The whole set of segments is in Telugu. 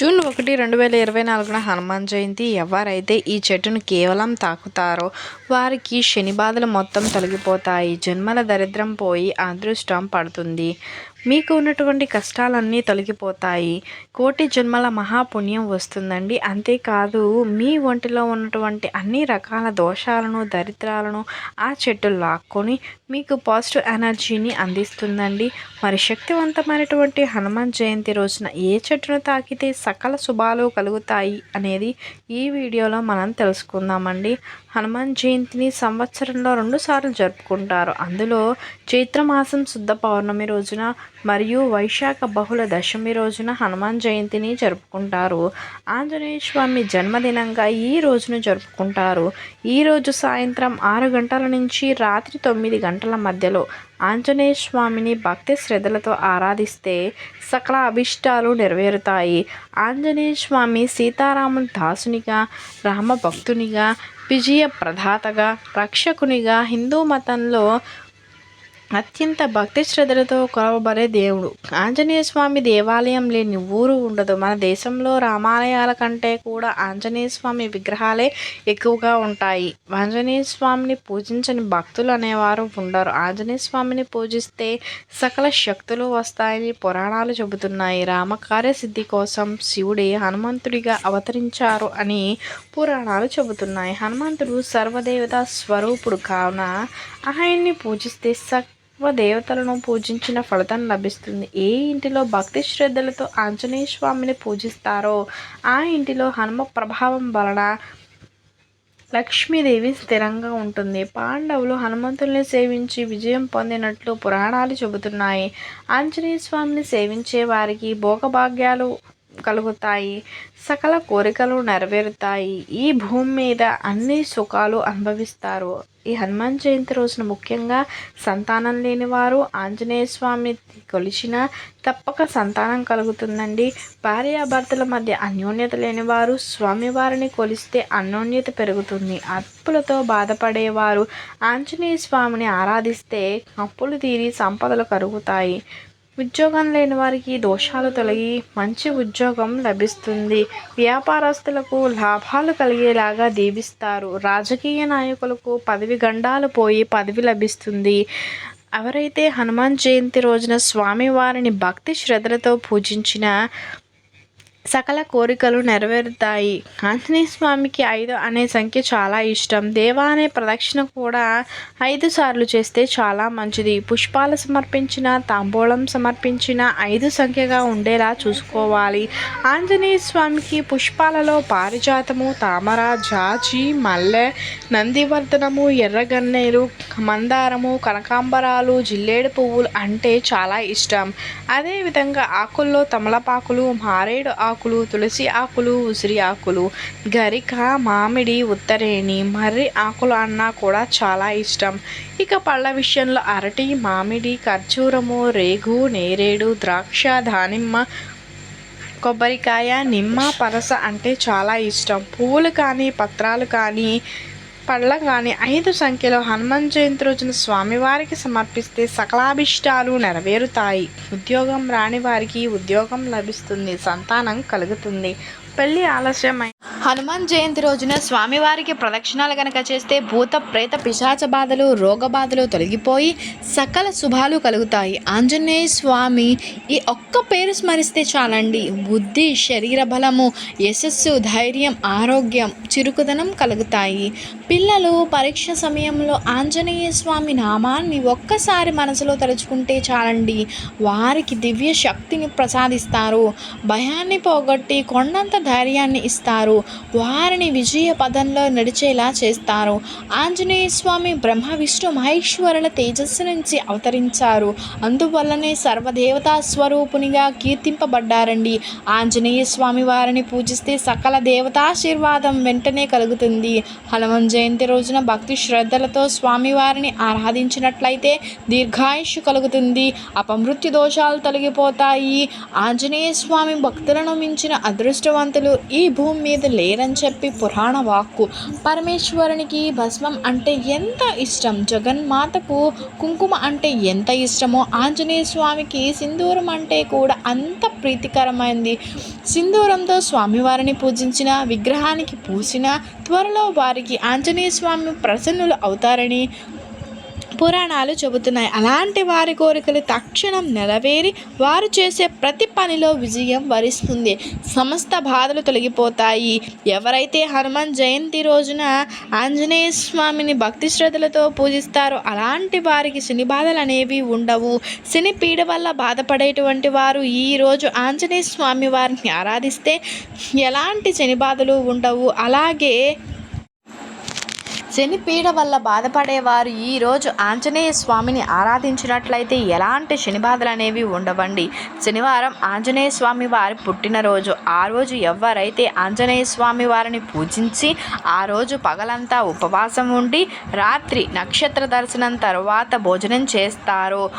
జూన్ ఒకటి రెండు వేల ఇరవై నాలుగున హనుమాన్ జయంతి ఎవరైతే ఈ చెట్టును కేవలం తాకుతారో వారికి శని బాధలు మొత్తం తొలగిపోతాయి. జన్మల దరిద్రం పోయి అదృష్టం పడుతుంది. మీకు ఉన్నటువంటి కష్టాలన్నీ తొలగిపోతాయి. కోటి జన్మల మహాపుణ్యం వస్తుందండి. అంతేకాదు మీ ఒంటిలో ఉన్నటువంటి అన్ని రకాల దోషాలను దరిద్రాలను ఆ చెట్టు లాక్కొని మీకు పాజిటివ్ ఎనర్జీని అందిస్తుందండి. మరి శక్తివంతమైనటువంటి హనుమాన్ జయంతి రోజున ఏ చెట్టును తాకితే సకల శుభాలు కలుగుతాయి అనేది ఈ వీడియోలో మనం తెలుసుకుందామండి. హనుమాన్ జయంతిని సంవత్సరంలో రెండుసార్లు జరుపుకుంటారు. అందులో చైత్రమాసం శుద్ధ పౌర్ణమి రోజున మరియు వైశాఖ బహుళ దశమి రోజున హనుమాన్ జయంతిని జరుపుకుంటారు. ఆంజనేయ స్వామి జన్మదినంగా ఈ రోజును జరుపుకుంటారు. ఈరోజు సాయంత్రం ఆరు గంటల నుంచి రాత్రి తొమ్మిది గంటల మధ్యలో ఆంజనేయ స్వామిని భక్తి శ్రద్ధలతో ఆరాధిస్తే సకల అభిష్టాలు నెరవేరుతాయి. ఆంజనేయ స్వామి సీతారాముని దాసునిగా రామభక్తునిగా విజయ ప్రధాతగా రక్షకునిగా హిందూ మతంలో అత్యంత భక్తి శ్రద్ధలతో కొలవబడే దేవుడు. ఆంజనేయ స్వామి దేవాలయం లేని ఊరు ఉండదు. మన దేశంలో రామాలయాల కంటే కూడా ఆంజనేయ స్వామి విగ్రహాలే ఎక్కువగా ఉంటాయి. ఆంజనేయ స్వామిని పూజించని భక్తులు అనేవారు ఉండరు. ఆంజనేయ స్వామిని పూజిస్తే సకల శక్తులు వస్తాయని పురాణాలు చెబుతున్నాయి. రామకార్య సిద్ధి కోసం శివుడే హనుమంతుడిగా అవతరించారు అని పురాణాలు చెబుతున్నాయి. హనుమంతుడు సర్వదేవత స్వరూపుడు కావున ఆయన్ని పూజిస్తే సక్ దేవతలను పూజించిన ఫలితం లభిస్తుంది. ఏ ఇంటిలో భక్తి శ్రద్ధలతో ఆంజనేయ స్వామిని పూజిస్తారో ఆ ఇంటిలో హనుమ ప్రభావం వలన లక్ష్మీదేవి స్థిరంగా ఉంటుంది. పాండవులు హనుమంతుల్ని సేవించి విజయం పొందినట్లు పురాణాలు చెబుతున్నాయి. ఆంజనేయ స్వామిని సేవించే వారికి భోగభాగ్యాలు కలుగుతాయి. సకల కోరికలు నెరవేరుతాయి. ఈ భూమి మీద అన్ని సుఖాలు అనుభవిస్తారు. ఈ హనుమాన్ జయంతి రోజున ముఖ్యంగా సంతానం లేనివారు ఆంజనేయ స్వామి కొలిచిన తప్పక సంతానం కలుగుతుందండి. భార్యాభర్తల మధ్య అన్యోన్యత లేనివారు స్వామివారిని కొలిస్తే అన్యోన్యత పెరుగుతుంది. అప్పులతో బాధపడేవారు ఆంజనేయ స్వామిని ఆరాధిస్తే అప్పులు తీరి సంపదలు కరుగుతాయి. ఉద్యోగం లేని వారికి దోషాలు తొలగి మంచి ఉద్యోగం లభిస్తుంది. వ్యాపారస్తులకు లాభాలు కలిగేలాగా దీవిస్తారు. రాజకీయ నాయకులకు పదవి గండాలు పోయి పదవి లభిస్తుంది. ఎవరైతే హనుమాన్ జయంతి రోజున స్వామివారిని భక్తి శ్రద్ధలతో పూజించిన సకల కోరికలు నెరవేరుతాయి. ఆంజనేయ స్వామికి ఐదు అనే సంఖ్య చాలా ఇష్టం. దేవా అనే ప్రదక్షిణ కూడా ఐదు సార్లు చేస్తే చాలా మంచిది. పుష్పాలు సమర్పించిన తాంబూలం సమర్పించిన ఐదు సంఖ్యగా ఉండేలా చూసుకోవాలి. ఆంజనేయ స్వామికి పుష్పాలలో పారిజాతము తామర జాజి మల్లె నందివర్ధనము ఎర్రగన్నేరు మందారము కనకాంబరాలు జిల్లేడు పువ్వులు అంటే చాలా ఇష్టం. అదేవిధంగా ఆకుల్లో తమలపాకులు మారేడు ఆకులు తులసి ఆకులు ఉసిరి ఆకులు గరిక మామిడి ఉత్తరేణి మర్రి ఆకులు అన్నా కూడా చాలా ఇష్టం. ఇక పళ్ళ విషయంలో అరటి మామిడి ఖర్జూరము రేగు నేరేడు ద్రాక్ష దానిమ్మ కొబ్బరికాయ నిమ్మ పరస అంటే చాలా ఇష్టం. పువ్వులు కానీ పత్రాలు కానీ పళ్ళగాని ఐదు సంఖ్యలో హనుమాన్ జయంతి రోజున స్వామివారికి సమర్పిస్తే సకలాభిష్టాలు నెరవేరుతాయి. ఉద్యోగం రాని వారికి ఉద్యోగం లభిస్తుంది సంతానం కలుగుతుంది. పెళ్ళి ఆలస్యమై హనుమాన్ జయంతి రోజున స్వామివారికి ప్రదక్షిణాలు కనుక చేస్తే భూత ప్రేత పిశాచ బాధలు రోగ బాధలు తొలగిపోయి సకల శుభాలు కలుగుతాయి. ఆంజనేయ స్వామి ఈ ఒక్క పేరు స్మరిస్తే చాలండి. బుద్ధి శరీర బలము యశస్సు ధైర్యం ఆరోగ్యం చురుకుదనం కలుగుతాయి. పిల్లలు పరీక్ష సమయంలో ఆంజనేయ స్వామి నామాన్ని ఒక్కసారి మనసులో తలుచుకుంటే చాలండి. వారికి దివ్య శక్తిని ప్రసాదిస్తారు. భయాన్ని పోగొట్టి కొండంత ధైర్యాన్ని ఇస్తారు. వారిని విజయ పదంలో నడిచేలా చేస్తారు. ఆంజనేయ స్వామి బ్రహ్మ విష్ణు మహేశ్వరుల తేజస్సు నుంచి అవతరించారు. అందువల్లనే సర్వదేవతా స్వరూపునిగా కీర్తింపబడ్డారండి. ఆంజనేయ స్వామి వారిని పూజిస్తే సకల దేవతాశీర్వాదం వెంటనే కలుగుతుంది. హనుమన్ జయంతి రోజున భక్తి శ్రద్ధలతో స్వామివారిని ఆరాధించినట్లయితే దీర్ఘాయుష్ కలుగుతుంది. అపమృత్యు దోషాలు తొలగిపోతాయి. ఆంజనేయ స్వామి భక్తులను మించిన అదృష్టవంతులు ఈ భూమి మీద లేరని చెప్పి పురాణ వాక్కు. పరమేశ్వరునికి భస్మం అంటే ఎంత ఇష్టం? జగన్మాతకు కుంకుమ అంటే ఎంత ఇష్టమో? ఆంజనేయ స్వామికి సింధూరం అంటే కూడా అంత ప్రీతికరమైంది. సింధూరంతో స్వామివారిని పూజించిన విగ్రహానికి పూసిన త్వరలో వారికి ఆంజనేయ స్వామి ప్రసన్నులు అవుతారని పురాణాలు చెబుతున్నాయి. అలాంటి వారి కోరికలు తక్షణం నెరవేరి వారు చేసే ప్రతి పనిలో విజయం వరిస్తుంది. సమస్త బాధలు తొలగిపోతాయి. ఎవరైతే హనుమాన్ జయంతి రోజున ఆంజనేయ స్వామిని భక్తి శ్రద్ధలతో పూజిస్తారో అలాంటి వారికి శని బాధలు అనేవి ఉండవు. శని పీడ వల్ల బాధపడేటువంటి వారు ఈరోజు ఆంజనేయ స్వామి వారిని ఆరాధిస్తే ఎలాంటి శని బాధలు ఉండవు. అలాగే శని పీడ వల్ల బాధపడేవారు ఈరోజు ఆంజనేయ స్వామిని ఆరాధించినట్లయితే ఎలాంటి శని బాధలు అనేవి ఉండవండి. శనివారం ఆంజనేయ స్వామి వారి పుట్టినరోజు. ఆ రోజు ఎవరైతే ఆంజనేయ స్వామి వారిని పూజించి ఆ రోజు పగలంతా ఉపవాసం ఉండి రాత్రి నక్షత్ర దర్శనం తర్వాత భోజనం చేస్తారో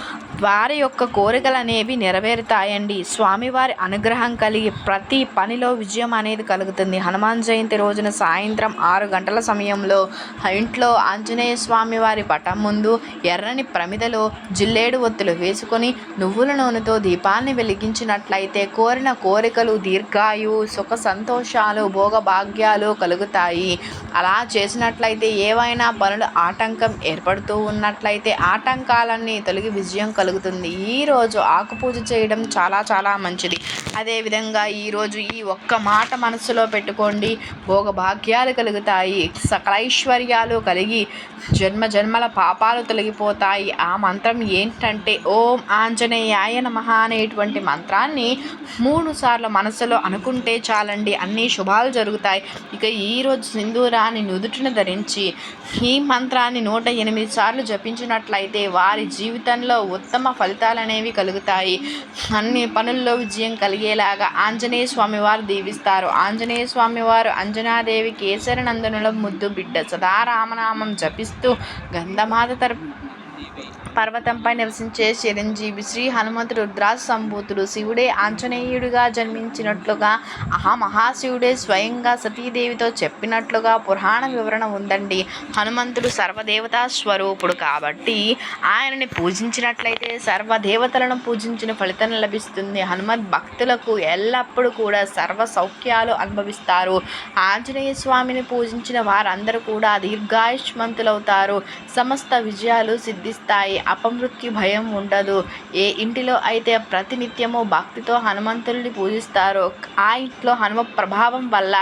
వారి యొక్క కోరికలు అనేవి నెరవేరుతాయండి. స్వామివారి అనుగ్రహం కలిగి ప్రతి పనిలో విజయం అనేది కలుగుతుంది. హనుమాన్ జయంతి రోజున సాయంత్రం ఆరు గంటల సమయంలో ఇంట్లో ఆంజనేయ స్వామి వారి పటం ముందు ఎర్రని ప్రమిదలో జిల్లేడు ఒత్తులు వేసుకొని నువ్వుల నూనెతో దీపాన్ని వెలిగించినట్లయితే కోరిన కోరికలు దీర్ఘాయు సుఖ సంతోషాలు భోగభాగ్యాలు కలుగుతాయి. అలా చేసినట్లయితే ఏవైనా పనులు ఆటంకం ఏర్పడుతూ ఉన్నట్లయితే ఆటంకాలన్నీ తొలగి విజయం కలుగుతుంది. ఈరోజు ఆకుపూజ చేయడం చాలా చాలా మంచిది. అదేవిధంగా ఈరోజు ఈ ఒక్క మాట మనసులో పెట్టుకోండి. భోగభాగ్యాలు కలుగుతాయి. సకలైశ్వర్యాలు కలిగి జన్మ జన్మల పాపాలు తొలగిపోతాయి. ఆ మంత్రం ఏంటంటే ఓం ఆంజనేయాయ నమః అనేటువంటి మంత్రాన్ని మూడు సార్లు మనసులో అనుకుంటే చాలండి. అన్ని శుభాలు జరుగుతాయి. ఇక ఈరోజు సింధూరాన్ని నుదుటిన ధరించి ఈ మంత్రాన్ని నూట ఎనిమిది సార్లు జపించినట్లయితే వారి జీవితంలో ఉత్తమ ఫలితాలు అనేవి కలుగుతాయి. అన్ని పనుల్లో విజయం కలిగేలాగా ఆంజనేయ స్వామివారు దీవిస్తారు. ఆంజనేయ స్వామి వారు అంజనాదేవి కేసరి నందనుల ముద్దు బిడ్డ సదా రామనామం జపిస్తూ గంధమాత తరపు పర్వతంపై నివసించే చిరంజీవి శ్రీ హనుమంతుడు రుద్రాజ సంభూతుడు. శివుడే ఆంజనేయుడిగా జన్మించినట్లుగా ఆ మహాశివుడే స్వయంగా సతీదేవితో చెప్పినట్లుగా పురాణ వివరణ ఉందండి. హనుమంతుడు సర్వదేవతా స్వరూపుడు కాబట్టి ఆయనని పూజించినట్లయితే సర్వదేవతలను పూజించిన ఫలితం లభిస్తుంది. హనుమద్ భక్తులకు ఎల్లప్పుడూ కూడా సర్వ సౌఖ్యాలు అనుభవిస్తారు. ఆంజనేయ స్వామిని పూజించిన వారందరూ కూడా దీర్ఘాయుష్మంతులవుతారు. సమస్త విజయాలు సిద్ధిస్తాయి. అపమృత్యు భయం ఉండదు. ఏ ఇంటిలో అయితే ప్రతినిత్యము భక్తితో హనుమంతుడిని పూజిస్తారో ఆ ఇంట్లో హనుమ ప్రభావం వల్ల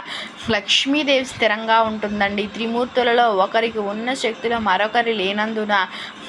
లక్ష్మీదేవి స్థిరంగా ఉంటుందండి. త్రిమూర్తులలో ఒకరికి ఉన్న శక్తులు మరొకరి లేనందున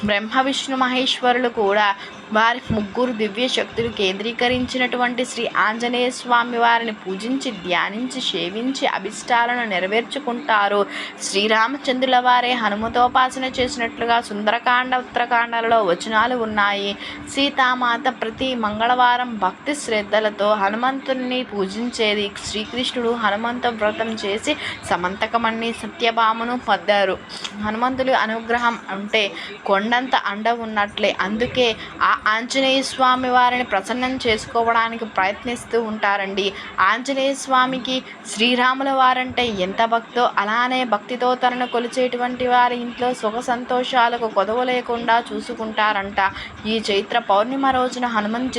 బ్రహ్మ విష్ణు మహేశ్వరులు కూడా వారి ముగ్గురు దివ్య శక్తులు కేంద్రీకరించినటువంటి శ్రీ ఆంజనేయ స్వామి వారిని పూజించి ధ్యానించి సేవించి అభిష్టాలను నెరవేర్చుకుంటారు. శ్రీరామచంద్రుల వారే హనుమతోపాసన చేసినట్లుగా సుందరకాండ ఉత్తరకాండలలో వచనాలు ఉన్నాయి. సీతామాత ప్రతి మంగళవారం భక్తి శ్రద్ధలతో హనుమంతుని పూజించేది. శ్రీకృష్ణుడు హనుమంత వ్రతం చేసి సమంతకమణి సత్యభామను పొందారు. హనుమంతుడి అనుగ్రహం అంటే కొండంత అండ ఉన్నట్లే. అందుకే ఆ ఆంజనేయ స్వామి వారిని ప్రసన్నం చేసుకోవడానికి ప్రయత్నిస్తూ ఉంటారండి. ఆంజనేయ స్వామికి శ్రీరాముల వారంటే ఎంత భక్తో అలానే భక్తితో తనను కొలిచేటువంటి వారి ఇంట్లో సుఖ సంతోషాలకు కొదవ లేకుండా చూసుకుంటారంట. ఈ చైత్ర పౌర్ణిమ రోజున హనుమన్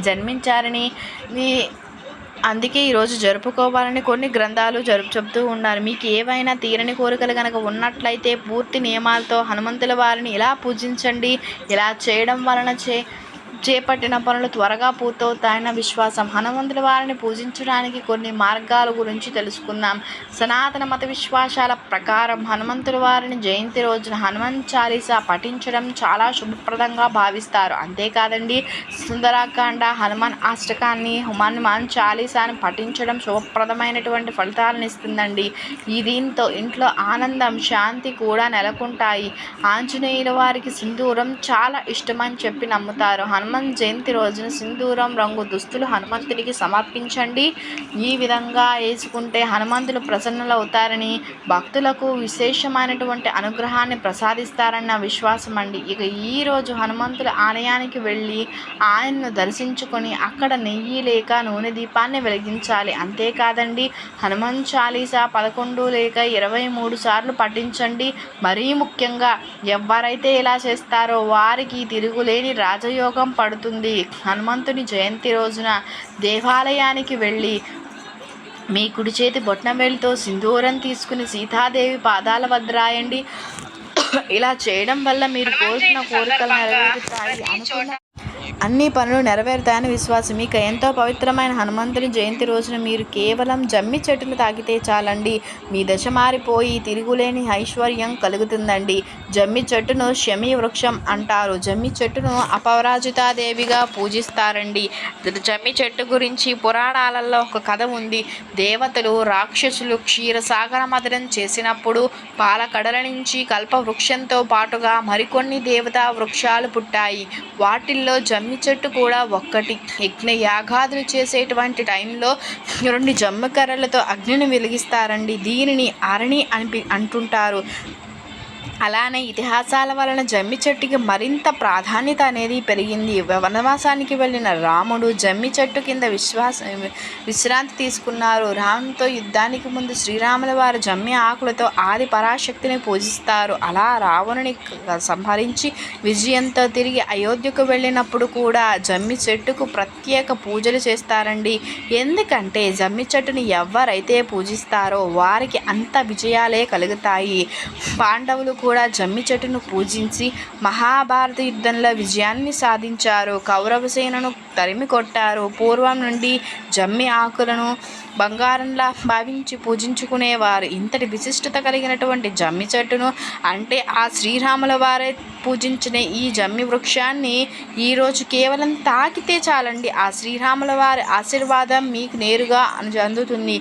జన్మించారని ఈ అందుకే ఈరోజు జరుపుకోవాలని కొన్ని గ్రంథాలు జరుపు చెబుతూ ఉన్నారు. మీకు ఏవైనా తీరని కోరికలు కనుక ఉన్నట్లయితే పూర్తి నియమాలతో హనుమంతుల వారిని ఇలా పూజించండి? ఇలా చేయడం వలన చే చేపట్టిన పనులు త్వరగా పూర్తవుతాయన్న విశ్వాసం హనుమంతుల వారిని పూజించడానికి కొన్ని మార్గాల గురించి తెలుసుకుందాం. సనాతన మత విశ్వాసాల ప్రకారం హనుమంతుల వారిని జయంతి రోజున హనుమాన్ చాలీసా పఠించడం చాలా శుభప్రదంగా భావిస్తారు. అంతేకాదండి సుందరాకాండ హనుమాన్ అష్టకాన్ని హనుమాన్ చాలీసాని పఠించడం శుభప్రదమైనటువంటి ఫలితాలను ఇస్తుందండి. ఈ దీంతో ఇంట్లో ఆనందం శాంతి కూడా నెలకొంటాయి. ఆంజనేయుల వారికి సింధూరం చాలా ఇష్టమని చెప్పి నమ్ముతారు. హనుమంత్ జయంతి రోజున సింధూరం రంగు దుస్తులు హనుమంతునికి సమర్పించండి. ఈ విధంగా వేసుకుంటే హనుమంతులు ప్రసన్నులవుతారని భక్తులకు విశేషమైనటువంటి అనుగ్రహాన్ని ప్రసాదిస్తారన్న విశ్వాసం అండి. ఇక ఈరోజు హనుమంతుల ఆలయానికి వెళ్ళి ఆయన్ను దర్శించుకొని అక్కడ నెయ్యి లేక నూనె దీపాన్ని వెలిగించాలి. అంతేకాదండి హనుమాన్ చాలీసా పదకొండు లేక ఇరవై మూడు సార్లు పఠించండి. మరీ ముఖ్యంగా ఎవరైతే ఇలా చేస్తారో వారికి తిరుగులేని రాజయోగం పడుతుంది. హనుమంతుని జయంతి రోజున దేవాలయానికి వెళ్ళి మీ కుడి చేతి బొట్నవేలుతో సింధూరం తీసుకుని సీతాదేవి పాదాల వద్ద రాయండి. ఇలా చేయడం వల్ల మీరు కోరుకున్న కోరికలు నెరవేరుతాయి. అనుకున్న అన్ని పనులు నెరవేరుతాయని విశ్వాసం. ఇక ఎంతో పవిత్రమైన హనుమంతుని జయంతి రోజున మీరు కేవలం జమ్మి చెట్టును తాకితే చాలండి. మీ దశ మారిపోయి తిరుగులేని ఐశ్వర్యం కలుగుతుందండి. జమ్మి చెట్టును శమి వృక్షం అంటారు. జమ్మి చెట్టును అపరాజితాదేవిగా పూజిస్తారండి. జమ్మి చెట్టు గురించి పురాణాలలో ఒక కథ ఉంది. దేవతలు రాక్షసులు క్షీరసాగర మదనం చేసినప్పుడు పాలకడల నుంచి కల్ప వృక్షంతో పాటుగా మరికొన్ని దేవతా వృక్షాలు పుట్టాయి. వాటిల్లో జమ్మి చెట్టు కూడా ఒక్కటి. యజ్ఞ యాగాదులు చేసేటువంటి టైంలో రెండు జమ్మి కర్రలతో అగ్నిని వెలిగిస్తారండి. దీనిని అరణి అని అంటుంటారు. అలానే ఇతిహాసాల వలన జమ్మి చెట్టుకి మరింత ప్రాధాన్యత అనేది పెరిగింది. వనవాసానికి వెళ్ళిన రాముడు జమ్మి చెట్టు కింద విశ్వాస విశ్రాంతి తీసుకున్నారు. రామునితో యుద్ధానికి ముందు శ్రీరాముల వారు జమ్మి ఆకులతో ఆది పరాశక్తిని పూజిస్తారు. అలా రావణుని సంహరించి విజయంతో తిరిగి అయోధ్యకు వెళ్ళినప్పుడు కూడా జమ్మి చెట్టుకు ప్రత్యేక పూజలు చేస్తారండి. ఎందుకంటే జమ్మి చెట్టుని ఎవరైతే పూజిస్తారో వారికి అంత విజయాలే కలుగుతాయి. పాండవులు కూడా జమ్మి చెట్టును పూజించి మహాభారత యుద్ధంలో విజయాన్ని సాధించారు. కౌరవ సేనను తరిమి కొట్టారు. పూర్వం నుండి జమ్మి ఆకులను బంగారంలా భావించి పూజించుకునేవారు. ఇంతటి విశిష్టత కలిగినటువంటి జమ్మి చెట్టును అంటే ఆ శ్రీరాముల వారే పూజించిన ఈ జమ్మి వృక్షాన్ని ఈరోజు కేవలం తాకితే చాలండి. ఆ శ్రీరాముల వారి ఆశీర్వాదం మీకు నేరుగా అందుతుంది.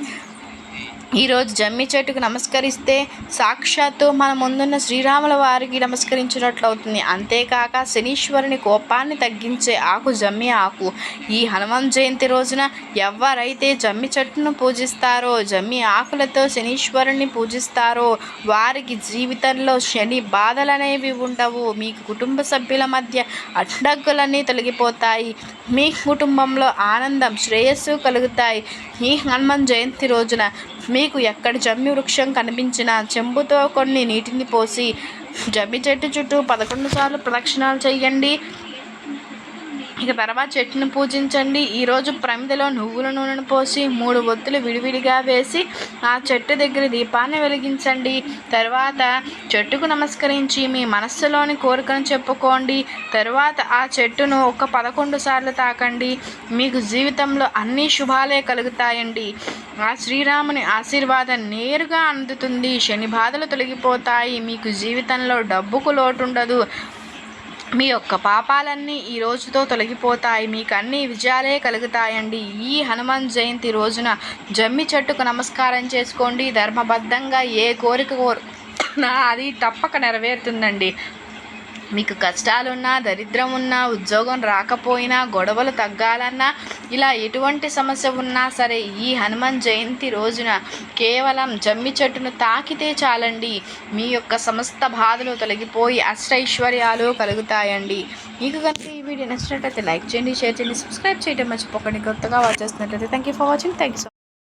ఈరోజు జమ్మి చెట్టుకు నమస్కరిస్తే సాక్షాత్తు మన ముందున్న శ్రీరాముల వారికి నమస్కరించినట్లు అవుతుంది. అంతేకాక శనీశ్వరుని కోపాన్ని తగ్గించే ఆకు జమ్మి ఆకు. ఈ హనుమాన్ జయంతి రోజున ఎవరైతే జమ్మి చెట్టును పూజిస్తారో జమ్మి ఆకులతో శనీశ్వరుని పూజిస్తారో వారికి జీవితంలో శని బాధలు అనేవి ఉండవు. మీకు కుటుంబ సభ్యుల మధ్య అడ్డగ్గులన్నీ తొలగిపోతాయి. మీ కుటుంబంలో ఆనందం శ్రేయస్సు కలుగుతాయి. ఈ హనుమాన్ జయంతి రోజున మీకు ఎక్కడ జమ్మి వృక్షం కనిపించినా చెంబుతో కొన్ని నీటిని పోసి జమ్మి చెట్టు చుట్టూ పదకొండు సార్లు ప్రదక్షిణాలు చేయండి. ఇక తర్వాత చెట్టును పూజించండి. ఈరోజు ప్రమిదలో నువ్వుల నూనెను పోసి మూడు ఒత్తులు విడివిడిగా వేసి ఆ చెట్టు దగ్గర దీపాన్ని వెలిగించండి. తర్వాత చెట్టుకు నమస్కరించి మీ మనస్సులోని కోరికను చెప్పుకోండి. తర్వాత ఆ చెట్టును ఒక పదకొండు సార్లు తాకండి. మీకు జీవితంలో అన్ని శుభాలే కలుగుతాయండి. ఆ శ్రీరాముని ఆశీర్వాదం నేరుగా అందుతుంది. శని బాధలు తొలగిపోతాయి. మీకు జీవితంలో డబ్బుకు లోటు ఉండదు మీ యొక్క పాపాలన్నీ ఈ రోజుతో తొలగిపోతాయి. మీకు అన్ని విజయాలే కలుగుతాయండి. ఈ హనుమాన్ జయంతి రోజున జమ్మి చెట్టుకు నమస్కారం చేసుకోండి. ధర్మబద్ధంగా ఏ కోరిక కోరు అది తప్పక నెరవేరుతుందండి. మీకు కష్టాలున్నా దరిద్రం ఉన్నా ఉద్యోగం రాకపోయినా గొడవలు తగ్గాలన్నా ఇలా ఎటువంటి సమస్య ఉన్నా సరే ఈ హనుమాన్ జయంతి రోజున కేవలం జమ్మి చెట్టును తాకితే చాలండి. మీ యొక్క సమస్త బాధలు తొలగిపోయి అష్టైశ్వర్యాలు కలుగుతాయండి. మీకు కనుక ఈ వీడియో నచ్చినట్లయితే లైక్ చేయండి షేర్ చేయండి సబ్స్క్రైబ్ చేయడం మర్చిపోకండి. కొత్తగా వాచ్ చేస్తున్నట్లయితే thank you for watching thank you so